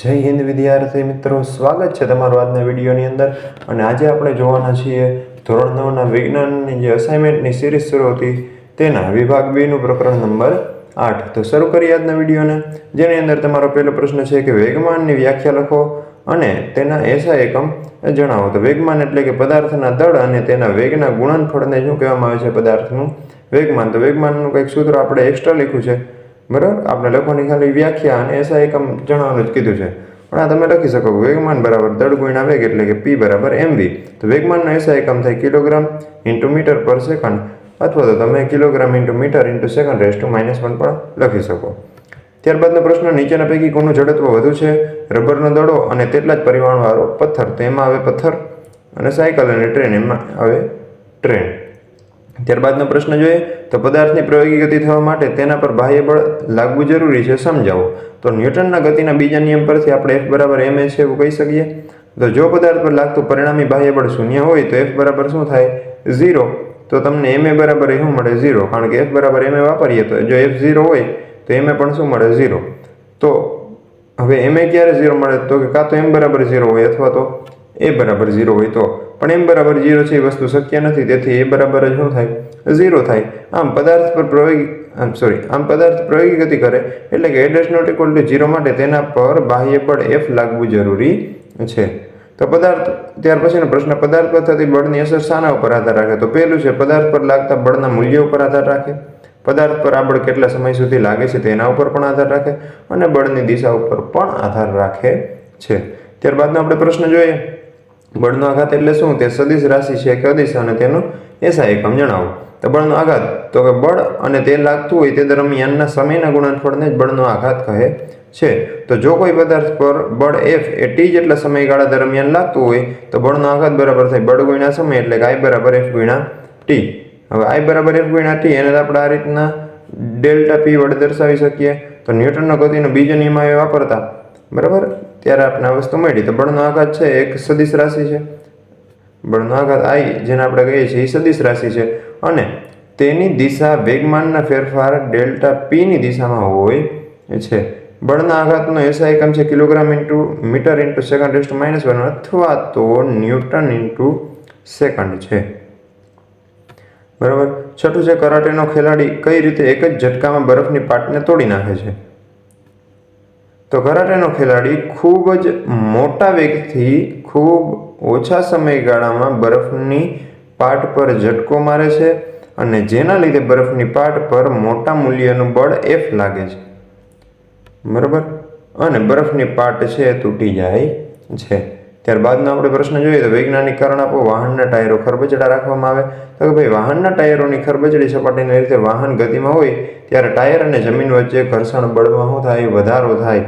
જય હિન્દ વિદ્યાર્થી મિત્રો, સ્વાગત છે તમારું આજના વિડીયોની અંદર. અને આજે આપણે જોવાના છીએ ધોરણ નવના વિજ્ઞાનની જે અસાઇનમેન્ટની સિરીઝ શરૂ હતી, તેના વિભાગ બીનું પ્રકરણ નંબર આઠ. તો શરૂ કરીએ આજના વિડીયોને, જેની અંદર તમારો પહેલો પ્રશ્ન છે કે વેગમાનની વ્યાખ્યા લખો અને તેના એસા એકમ જણાવો. તો વેગમાન એટલે કે પદાર્થના દળ અને તેના વેગના ગુણનફળને શું કહેવામાં આવે છે પદાર્થનું વેગમાન? તો વેગમાનનું કંઈક સૂત્ર આપણે એક્સ્ટ્રા લખ્યું છે. બરાબર? આપણે લખવાની ખાલી વ્યાખ્યા અને એસા એકમ જણાવવાનું જ કીધું છે. પણ આ તમે લખી શકો. વેગમાન બરાબર દળ ગુણ્યા વેગ એટલે કે પી બરાબર એમવી તો વેગમાનનો એસા એકમ થાય kilogram into metre per second. અથવા તો તમે kilogram into metre into second raise to minus one પણ લખી શકો. ત્યારબાદનો પ્રશ્ન, નીચેના પૈકી કોનું જડત્વ વધુ છે? રબરનો દડો અને તેટલા જ પરિમાણવાળો પથ્થર. તો એમાં આવે પથ્થર અને સાયકલ અને ટ્રેન. એમાં આવે ટ્રેન. ત્યારબાદનો પ્રશ્ન જોઈએ તો પદાર્થની પ્રયોગી ગતિ થવા માટે તેના પર બાહ્ય બળ લાગવું જરૂરી છે સમજાવો. તો ન્યૂટનના ગતિના બીજા નિયમ પરથી આપણે એફ બરાબર એમ છે એવું કહી શકીએ. તો જો પદાર્થ પર લાગતું પરિણામી બાહ્ય બળ શૂન્ય હોય તો એફ બરાબર શું થાય? ઝીરો. તો તમને એમ એ બરાબર શું મળે? ઝીરો. કારણ કે એફ બરાબર એમ એ વાપરીએ તો જો એફ ઝીરો હોય તો એમ પણ શું મળે? ઝીરો. તો હવે એમ એ ક્યારે ઝીરો મળે? તો કે કાં તો એમ બરાબર ઝીરો હોય અથવા તો એ બરાબર ઝીરો હોય તો. પણ એમ બરાબર ઝીરો છે એ વસ્તુ શક્ય નથી, તેથી એ બરાબર જ શું થાય? ઝીરો થાય. આમ પદાર્થ પર પ્રયોગી, આમ સોરી આમ પદાર્થ પ્રયોગી ગતિ કરે એટલે કે એડ્રેસ નોટ ઇક્વલ ટુ ઝીરો માટે તેના પર બાહ્ય બળ એફ લાગવું જરૂરી છે. તો પદાર્થ, ત્યાર પછીનો પ્રશ્ન, પદાર્થ પર થતી બળની અસર શાના ઉપર આધાર રાખે? તો પહેલું છે, પદાર્થ પર લાગતા બળના મૂલ્ય ઉપર આધાર રાખે. પદાર્થ પર આ બળ કેટલા સમય સુધી લાગે છે તેના ઉપર પણ આધાર રાખે અને બળની દિશા ઉપર પણ આધાર રાખે છે. ત્યારબાદનો આપણે પ્રશ્ન જોઈએ. બળનો આઘાત એટલે શું? તે સદિશ રાશિ છે કે અદિશ? અને તેનો એસા એકમ જણાવો. તો બળનો આઘાત, તો કે બળ અને તે લાગતું હોય તે દરમિયાનના સમયના ગુણનફળને જ બળનો આઘાત કહે છે. તો જો કોઈ પદાર્થ પર બળ એફ એ ટી જેટલા સમયગાળા દરમિયાન લાગતું હોય, તો બળનો આઘાત બરાબર થાય બળ ગુણ્યા સમય એટલે કે આઈ બરાબર એફ ગુણ્યા ટી હવે આઈ બરાબર એફ ગુણ્યા ટી એને આપણે આ રીતના ડેલ્ટા પી વડે દર્શાવી શકીએ. તો ન્યૂટનનો ગતિનો બીજો નિયમ વાપરતા. બરાબર? ત્યારે આપણે આ વસ્તુ મળી તો બળનો આઘાત છે, એક સદિશ રાશિ છે. બળનો આઘાત આઈ, જેને આપણે કહીએ છીએ એ સદિશ રાશિ છે. અને તેની દિશા વેગમાનના ફેરફાર ડેલ્ટા પીની દિશામાં હોય છે. બળના આઘાતનો એસા એકમ છે kilogram into metre into second raised minus one અથવા તો ન્યૂટન ઇન્ટુ સેકન્ડ છે. બરાબર? છઠ્ઠું છે, કરાટેનો ખેલાડી કઈ રીતે એક જ ઝટકામાં બરફની પાટને તોડી નાખે છે? તો કરાટેનો ખેલાડી ખૂબ જ મોટા વેગથી, ખૂબ ઓછા સમયગાળામાં બરફની પાટ પર ઝટકો મારે છે અને જેના લીધે બરફની પાટ પર મોટા મૂલ્યનું બળ એફ લાગે છે. બરાબર? અને બરફની પાટ છે એ તૂટી જાય છે. ત્યારબાદનો આપણે પ્રશ્ન જોઈએ તો વૈજ્ઞાનિક કારણ આપો, વાહનના ટાયરો ખરબચડા રાખવામાં આવે. તો કે ભાઈ, વાહનના ટાયરોની ખરબચડી સપાટીને લીધે વાહન ગતિમાં હોય ત્યારે ટાયર અને જમીન વચ્ચે ઘર્ષણ બળમાં શું થાય? વધારો થાય.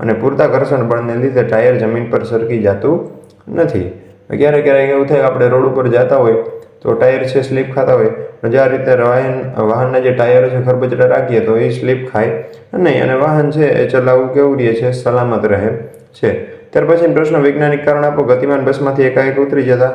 અને પૂરતા ઘર્ષણ બળને લીધે ટાયર જમીન પર સરકી જતું નથી. ક્યારેક ક્યારેક એવું થાય આપણે રોડ ઉપર જતા હોય તો ટાયર છે, સ્લીપ ખાતા હોય. જે આ રીતે વાહન, વાહનના જે ટાયર છે, ખરબચડા રાખીએ તો એ સ્લીપ ખાય નહીં. અને વાહન છે એ ચલાવવું કેવું રહે છે? સલામત રહે છે. ત્યાર પછી પ્રશ્ન, વૈજ્ઞાનિક કારણ આપો. ગતિમાન બસમાંથી એકાએક ઉતરી જતા,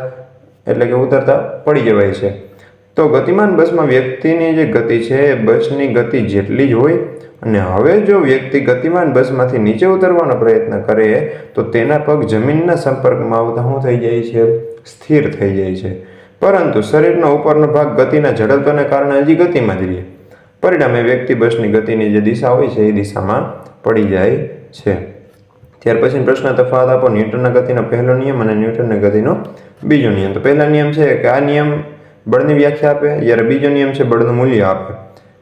એટલે કે ઉતરતા, પડી જવાય છે. તો ગતિમાન બસમાં વ્યક્તિની જે ગતિ છે એ બસની ગતિ જેટલી જ હોય અને હવે જો વ્યક્તિ ગતિમાન બસમાંથી નીચે ઉતરવાનો પ્રયત્ન કરે તો તેના પગ જમીનના સંપર્કમાં આવતા શું થઈ જાય છે? સ્થિર થઈ જાય છે. પરંતુ શરીરનો ઉપરનો ભાગ ગતિના ઝડપને કારણે હજી ગતિમાં જ રહે. પરિણામે વ્યક્તિ બસની ગતિની જે દિશા હોય છે એ દિશામાં પડી જાય છે. ત્યાર પછી પ્રશ્ન, તફાવત આપો. ન્યૂટનના ગતિનો પહેલો નિયમ અને ન્યૂટનના ગતિનો બીજો નિયમ. તો પહેલા નિયમ છે કે આ નિયમ બળની વ્યાખ્યા આપે, જ્યારે બીજો નિયમ છે બળનું મૂલ્ય આપે.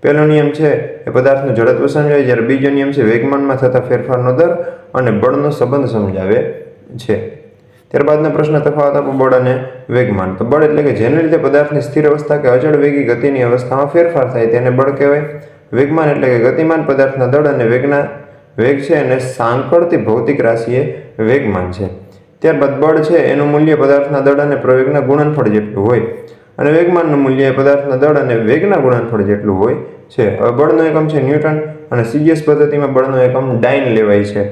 પહેલો નિયમ છે એ પદાર્થનું ઝડપ સમજાવે જ્યારે બીજો નિયમ છે વેગમાનમાં થતા ફેરફારનો દર અને બળનો સંબંધ સમજાવે છે. ત્યારબાદનો પ્રશ્ન તફાવત આપો, બળ અને વેગમાન. તો બળ એટલે કે જેને લીધે પદાર્થની સ્થિર અવસ્થા કે અચળ વેગી ગતિની અવસ્થામાં ફેરફાર થાય તેને બળ કહેવાય. વેગમાન એટલે કે ગતિમાન પદાર્થના દળ અને વેગના વેગ છે અને સાંકળતી ભૌતિક રાશિએ વેગમાન છે. ત્યારબાદ બળ છે, એનું મૂલ્ય પદાર્થના દળ અને પ્રવેગના ગુણનફળ જેટલું હોય. અને વેગમાનનું મૂલ્ય એ પદાર્થના દળ અને વેગના ગુણનફળ જેટલું હોય છે. હવે બળનો એકમ છે ન્યૂટન અને સીજીએસ પદ્ધતિમાં બળનો એકમ ડાઇન લેવાય છે.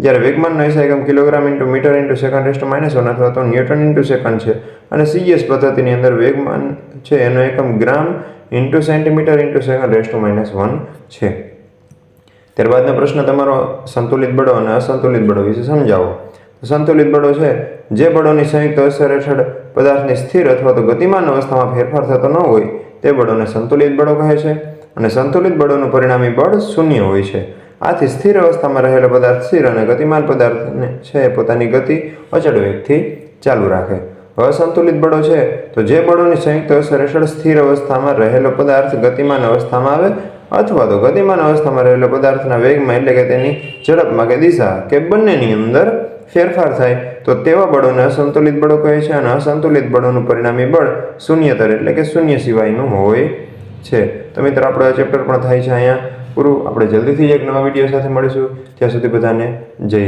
જ્યારે વેગમાનનો એસા એકમ kilogram into metre into second raised minus one અથવા તો ન્યૂટન ઇન્ટુ સેકન્ડ છે. અને સીજીએસ પદ્ધતિની અંદર વેગમાન છે એનો એકમ gram into centimetre into second raised minus one છે. ત્યારબાદનો પ્રશ્ન તમારો સંતુલિત બળો અને અસંતુલિત બળો વિશે સમજાવો. સંતુલિત બળો છે. જે બળોની સંયુક્ત અસર હેઠળ પદાર્થની સ્થિર અથવા તો ગતિમાન અવસ્થામાં ફેરફાર થતો ન હોય, તે બળોને સંતુલિત બળો કહે છે. અને સંતુલિત બળોનું પરિણામી બળ શૂન્ય હોય છે. આથી સ્થિર અવસ્થામાં રહેલો પદાર્થ સ્થિર અને ગતિમાન પદાર્થને છે પોતાની ગતિ અચળ વેગથી ચાલુ રાખે. અસંતુલિત બળો છે, તો જે બળોની સંયુક્ત અસર હેઠળ સ્થિર અવસ્થામાં રહેલો પદાર્થ ગતિમાન અવસ્થામાં આવે અથવા તો ગતિમાન અવસ્થામાં રહેલો પદાર્થના વેગમાં એટલે કે તેની ઝડપમાં કે દિશા કે બંનેની અંદર ફેરફાર થાય, તો તેવા બળોને અસંતુલિત બળો કહે છે અને અસંતુલિત બળોનું પરિણામી બળ શૂન્યતર એટલે કે શૂન્ય સિવાયનું હોય છે. તો મિત્રો, આપણો આ ચેપ્ટર પણ થાય છે અહીંયા. પૂરું. આપણે જલ્દીથી જ એક નવા વીડિયો સાથે મળીશું. ત્યાં સુધી બધાને જય